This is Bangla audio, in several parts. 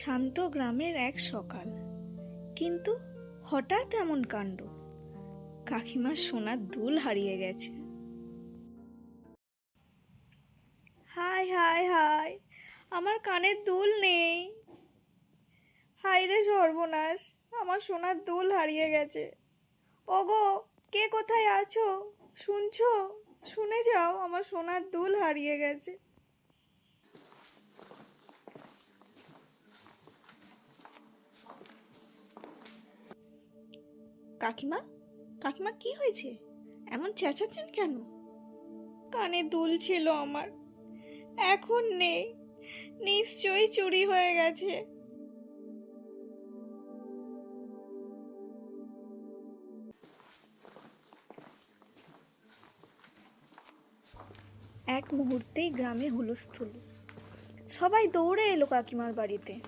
শান্ত গ্রামের এক সকাল। কিন্তু হঠাৎ এমন কাণ্ড। কাকিমার সোনার দুল হারিয়ে গেছে। হাই হাই হাই, আমার কানের দুল নেই। হাই রে সর্বনাশ, আমার সোনার দুল হারিয়ে গেছে। ওগো, কে কোথায় আছো? শুনছো? শুনে যাও, আমার সোনার দুল হারিয়ে গেছে। কাকিমা? কাকিমা, কি হয়েছে? এমন চেঁচাচ্ছেন কেন? কানে দুল ছিল আমার। এখন নেই। নিশ্চয়ই চুরি হয়ে গেছে। এক মুহূর্তেই গ্রামে হুলস্থুল। সবাই দৌড়ে এলো কাকিমার বাড়িতে।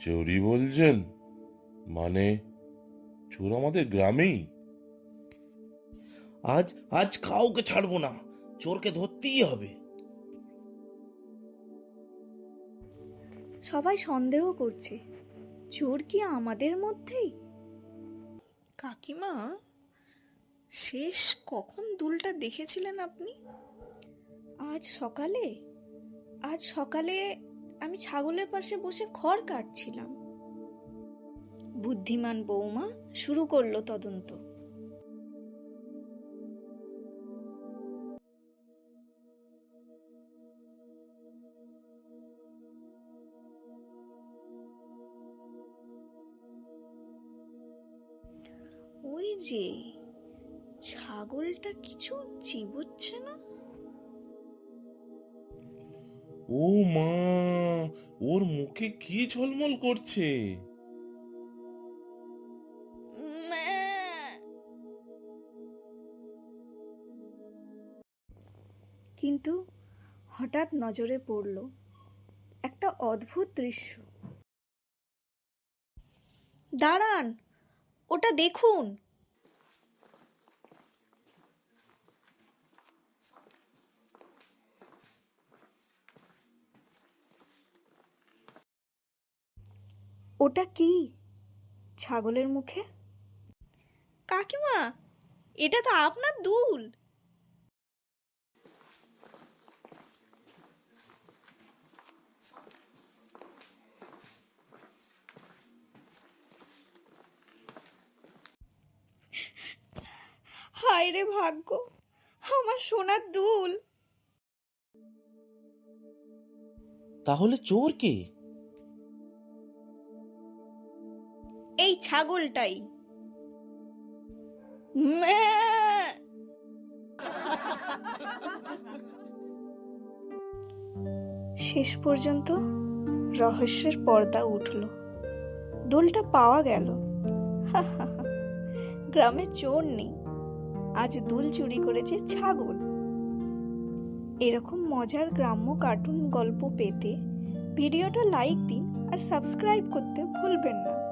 চুরি বলছেন? মানে চোর আমাদের গ্রামেই। আজ আজ কাউকে ছাড়বো না। চোরকে ধরতেই হবে। সবাই সন্দেহ করছে। চোর কি আমাদের মধ্যেই? কাকিমা শেষ কখন দুলটা দেখেছিলেন আপনি? আজ সকালে আজ সকালে আমি ছাগলের পাশে বসে খড় কাটছিলাম। বুদ্ধিমান বৌমা শুরু করল তদন্ত। ওই যে, ছাগলটা কিছু চিবুচ্ছে না? ও মা, ওর মুখে কি ঝলমল করছে? কিন্তু হঠাৎ নজরে পড়ল একটা অদ্ভুত দৃশ্য। দাঁড়ান, ওটা দেখুন। ওটা কি ছাগলের মুখে? কাকিমা, এটা তো আপনার দুল। হায় রে ভাগ্য আমার সোনার দুল। তাহলে চোর কে? এই ছাগলটাই। ম্যাঁ। শেষ পর্যন্ত রহস্যের পর্দা উঠল। দোলটা পাওয়া গেল। গ্রামে চোর নেই। আজ দুল চুরি করেছে ছাগল। এরকম মজার গ্রাম্য কার্টুন গল্প পেতে ভিডিওটা লাইক দিন আর সাবস্ক্রাইব করতে ভুলবেন না।